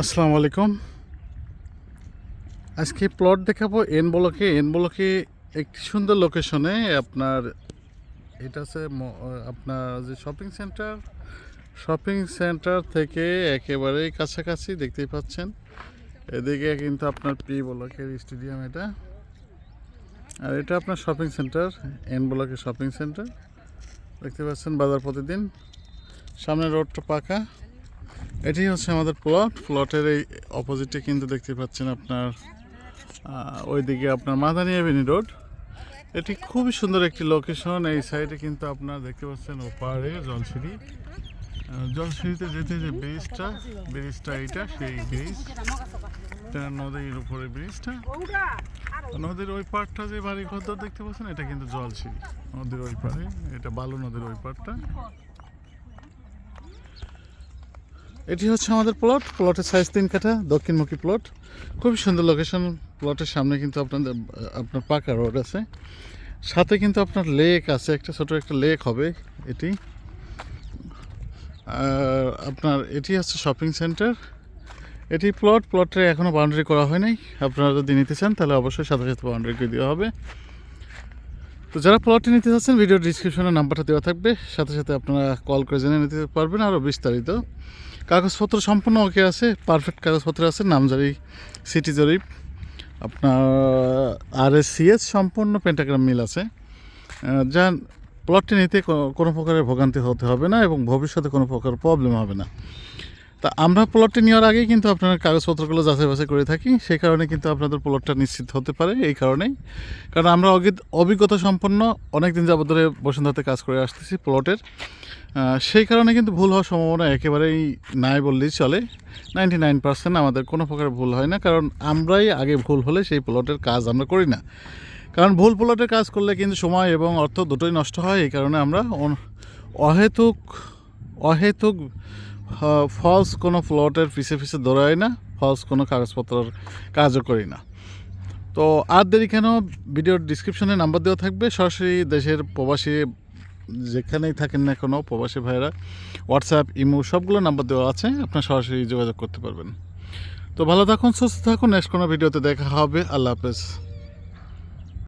আসসালামু আলাইকুম। আজকে প্লট দেখাবো এন ব্লকে এন ব্লকে একটি সুন্দর লোকেশনে আপনার এটা আছে আপনার যে শপিং সেন্টার শপিং সেন্টার থেকে একেবারেই কাছাকাছি দেখতেই পাচ্ছেন। এদিকে কিন্তু আপনার পি ব্লকের স্টেডিয়াম এটা। আর এটা আপনার শপিং সেন্টার এন ব্লকের শপিং সেন্টার দেখতে পাচ্ছেন বাজার প্রতিদিন। সামনে রোডটা পাকা। এটি হচ্ছে আমাদের প্লট প্লটের এই অপোজিটে কিন্তু দেখতে পাচ্ছেন আপনার ওইদিকে আপনার মাদানী এভিনি রোড এটি খুবই সুন্দর একটি লোকেশন এই সাইডে কিন্তু আপনার দেখতে পাচ্ছেন ওপারে জলসিঁড়ি। জলসিঁড়িতে যেতে যে ব্রিজটা ব্রিজটা এইটা, সেই ব্রিজ নদীর উপরে ব্রিজটা নদীর ওই পাড়টা যে বাড়ি ঘর দেখতে পাচ্ছেন, এটা কিন্তু জলসিঁড়ি। নদীর ওই পাড়ে, এটা বালু নদীর ওই পাড়টা। এটি হচ্ছে আমাদের প্লট প্লটের সাইজ তিন কাঠা, দক্ষিণমুখী প্লট খুবই সুন্দর লোকেশন প্লটের সামনে কিন্তু আপনাদের, আপনার পাকা রোড আছে। সাথে কিন্তু আপনার লেক আছে, একটা ছোট একটা লেক হবে এটি। আর আপনার এটি হচ্ছে শপিং সেন্টার এটি প্লট প্লটে এখনও বাউন্ডারি করা হয় নাই। আপনারা যদি নিতে চান, তাহলে অবশ্যই সাথে সাথে বাউন্ডারি করে দেওয়া হবে। তো যারা প্লটটি নিতে চাচ্ছেন ভিডিও ডিসক্রিপশনে নাম্বারটা দেওয়া থাকবে। সাথে সাথে আপনারা কল করে জেনে নিতে পারবেন আরও বিস্তারিত। কাগজপত্র সম্পূর্ণ ওকে আছে পারফেক্ট কাগজপত্র আছে, নামজারি সিটি জরিপ, আপনার আর এস সিএস সম্পূর্ণ পেন্টাগ্রাম মিল আছে। যা প্লটটি নিতে কোনো প্রকারের ভোগান্তি হতে হবে না এবং ভবিষ্যতে কোনো প্রকার প্রবলেম হবে না। তা আমরা প্লটটি নেওয়ার আগেই কিন্তু আপনার কাগজপত্রগুলো যাচাই বাছাই করে থাকি। সেই কারণে কিন্তু আপনাদের প্লটটা নিশ্চিত হতে পারে এই কারণেই। কারণ আমরা অভিজ্ঞতা সম্পন্ন অনেক দিন যাবত ধরে বসুন্ধরাতে কাজ করে আসতেছি প্লটের সেই কারণে কিন্তু ভুল হওয়ার সম্ভাবনা একেবারেই নাই বললেই চলে। নাইনটি নাইন পার্সেন্ট আমাদের কোনো প্রকার ভুল হয় না, কারণ আমরাই আগে ভুল হলে সেই প্লটের কাজ আমরা করি না। কারণ ভুল প্লটের কাজ করলে কিন্তু সময় এবং অর্থ দুটোই নষ্ট হয়, এই কারণে আমরা অহেতুক অহেতুক ফলস কোনো প্লটের পিছে পিছে দৌড়াই না ফলস কোনো কাগজপত্রের কাজও করি না। তো আর দেরি কেন? ভিডিওর ডিসক্রিপশনে নাম্বার দেওয়া থাকবে। সরাসরি দেশের প্রবাসী যেখানেই থাকেন না কোনো, প্রবাসী ভাইয়েরা হোয়াটসঅ্যাপ ইমো সবগুলো নাম্বার দেওয়া আছে, আপনার সরাসরি যোগাযোগ করতে পারবেন। তো ভালো থাকুন, সুস্থ থাকুন, নেক্সট কোনো ভিডিওতে দেখা হবে। আল্লাহ হাফেজ।